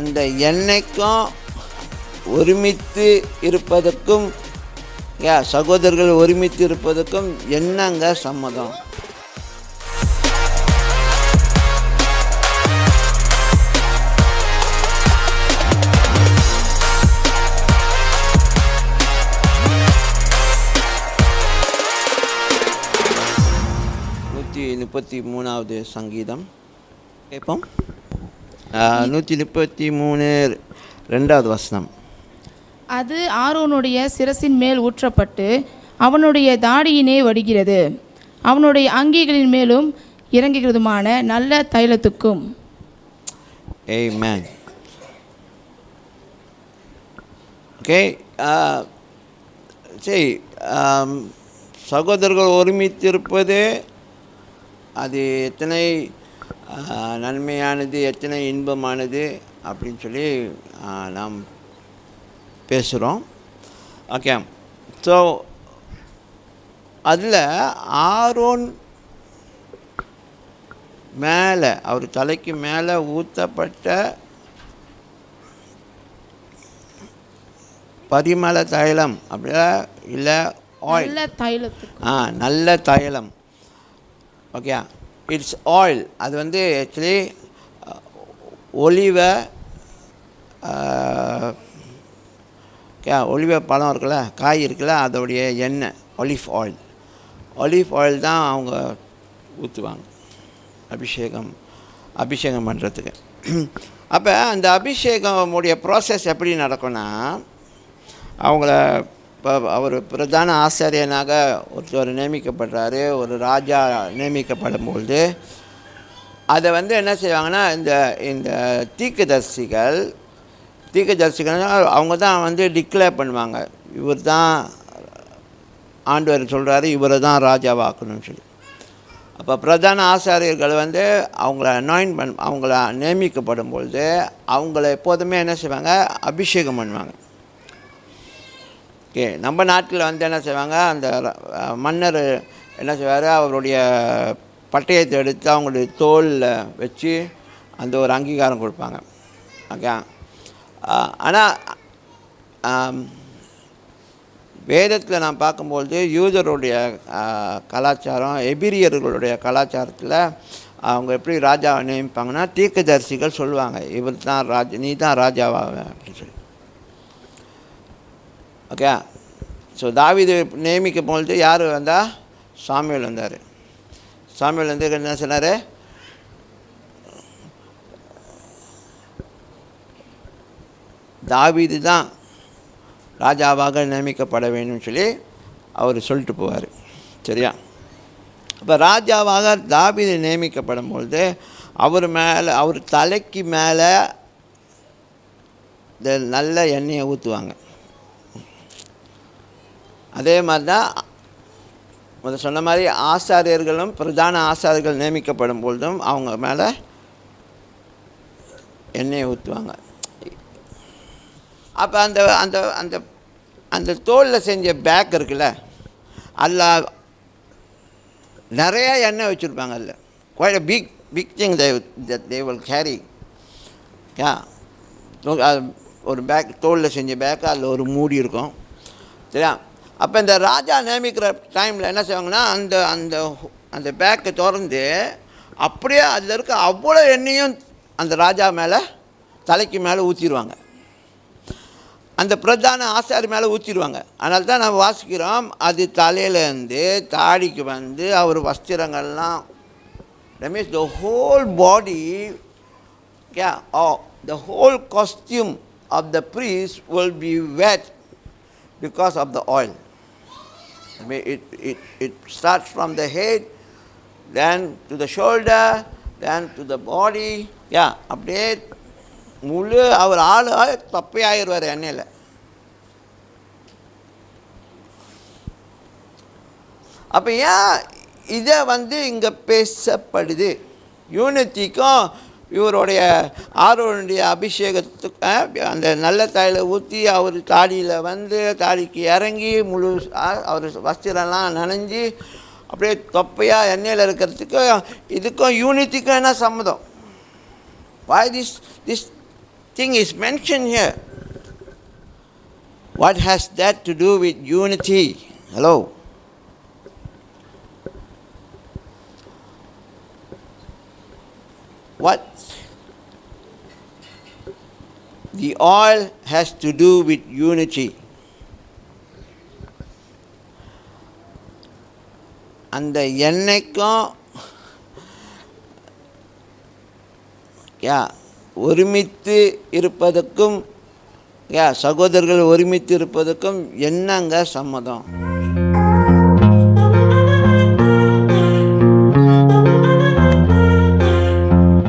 அந்த எண்ணெய்க்கும் ஒருமித்து இருப்பதற்கும் யா சகோதரர்கள் ஒருமித்து இருப்பதற்கும் என்னங்க சம்மதம்? நூற்றி முப்பத்தி மூணாவது சங்கீதம். கேட்போம். நூற்றி முப்பத்தி மூணு ரெண்டாவது வசனம். அது ஆரோனுடைய சிரசின் மேல் ஊற்றப்பட்டு அவனுடைய தாடியினே வடிகிறது. அவனுடைய அங்கிகளின் மேலும் இறங்குகிறதுமான நல்ல தைலத்துக்கும். Amen. ஓகே சரி சகோதரர்கள் ஒருமித்திருப்பது அது எத்தனை நன்மையானது எத்தனை இன்பமானது அப்படின்னு சொல்லி நாம் பேசுகிறோம் ஓகே. ஸோ அதில் ஆரோன் மேலே அவர் தலைக்கு மேலே ஊற்றப்பட்ட பரிமள தைலம் அப்படியா? இல்லை ஆயில் நல்ல தைலத்துக்கும் ஆ நல்ல தைலம். ஓகே. இட்ஸ் ஆயில் அது வந்து actually uh, olive uh, okay olive பழம் இருக்குல்ல காய் இருக்குல்ல அதோடைய எண்ணெய் ஒலிவ் ஆயில் ஒலிவ் ஆயில் தான் அவங்க ஊற்றுவாங்க அபிஷேகம் அபிஷேகம் பண்ணுறதுக்கு அப்போ அந்த அபிஷேகமுடைய ப்ராசஸ் எப்படி நடக்கும்னா அவங்கள இப்போ அவர் பிரதான ஆசாரியனாக ஒருத்தர் நியமிக்கப்படுறாரு ஒரு ராஜா நியமிக்கப்படும் பொழுது. அதை வந்து என்ன செய்வாங்கன்னா இந்த இந்த தீக்கதர்சிகள் தீக்கதர்சிகள் அவங்க தான் வந்து டிக்ளேர் பண்ணுவாங்க. இவர் தான் ஆண்டவர் சொல்கிறாரு இவரை தான் ராஜாவாக்கணும்னு சொல்லி. அப்போ பிரதான ஆசாரியர்கள் வந்து அவங்கள அனாயின் பண் அவங்கள நியமிக்கப்படும் பொழுது அவங்கள எப்போதுமே என்ன செய்வாங்க? அபிஷேகம் பண்ணுவாங்க. ஓகே நம்ம நாட்டில் வந்து என்ன செய்வாங்க அந்த மன்னர் என்ன செய்வார் அவருடைய பட்டயத்தை எடுத்து அவங்களுடைய தோலில் வச்சு அந்த ஒரு அங்கீகாரம் கொடுப்பாங்க. ஓகே? ஆனால் வேதத்தில் நான் பார்க்கும்பொழுது யூதருடைய கலாச்சாரம் எபிரியர்களுடைய கலாச்சாரத்தில் அவங்க எப்படி ராஜாவை நியமிப்பாங்கன்னா தீர்க்கதரிசிகள் சொல்லுவாங்க இவர் தான் ராஜா நீ தான் ராஜாவாக அப்படின்னு சொல்லி. ஓகே ஸோ தாவீது நியமிக்கும் பொழுது யார் வந்தால் சாமியல் வந்தார். சாமியல் வந்து என்ன சொன்னார்? தாவிது தான் ராஜாவாக நியமிக்கப்பட வேணும்னு சொல்லி அவர் சொல்லிட்டு போவார். சரியா? அப்போ ராஜாவாக தாவிது நியமிக்கப்படும் பொழுது அவர் மேலே அவர் தலைக்கு மேலே இந்த நல்ல எண்ணெயை ஊற்றுவாங்க அதே மாதிரி தான் முதல் சொன்ன மாதிரி ஆசாரியர்களும் பிரதான ஆசாரியர்கள் நியமிக்கப்படும் பொழுதும் அவங்க மேலே எண்ணெயை ஊற்றுவாங்க அப்போ அந்த அந்த அந்த அந்த தோலில் செஞ்ச பேக் இருக்குல்ல அதில் நிறையா எண்ணெய் வச்சுருப்பாங்க அதில். Quite big big thing they they will carry a ஒரு பேக் தோலில் செஞ்ச பேக் அதில் ஒரு மூடி இருக்கும். சரியா? அப்போ இந்த ராஜா நியமிக்கிற டைமில் என்ன செய்வாங்கன்னா அந்த அந்த அந்த பேக்கை திறந்து அப்படியே அதில் இருக்க அவ்வளோ எண்ணெயும் அந்த ராஜா மேலே தலைக்கு மேலே ஊற்றிடுவாங்க அந்த பிரதான ஆசாரி மேலே ஊற்றிடுவாங்க அதனால தான் நம்ம வாசிக்கிறோம் அது தலையிலேருந்து தாடிக்கு வந்து அவர் வஸ்திரங்கள்லாம் that means the whole body yeah or the whole costume of the priest will be wet because of the oil. I mean it, it, it starts from the head then to the shoulder then to the body yeah அப்படியே முழு அவர் ஆள் ஆயிடுவார் எண்ணெயில் அப்போ ஏன் இதை வந்து இங்கே பேசப்படுது யூனிட்டிக்கும் இவருடைய ஆரோனுடைய அபிஷேகத்துக்கு அந்த நல்ல தாயில் ஊற்றி அவர் தாடியில் வந்து தாடிக்கு இறங்கி முழு அவர் வஸ்திரம்லாம் நனைஞ்சு அப்படியே தொப்பையாக எண்ணெயில் இருக்கிறதுக்கும் இதுக்கும் யூனிட்டிக்கும் என்ன சம்மதம்? Why this this thing is mention here what has that to do with unity hello What the oil has to do with unity. அந்த எண்ணெய்க்கும் யா ஒருமித்து இருப்பதற்கும் யா சகோதரர்கள் ஒருமித்து இருப்பதற்கும் என்னங்க சம்மதம்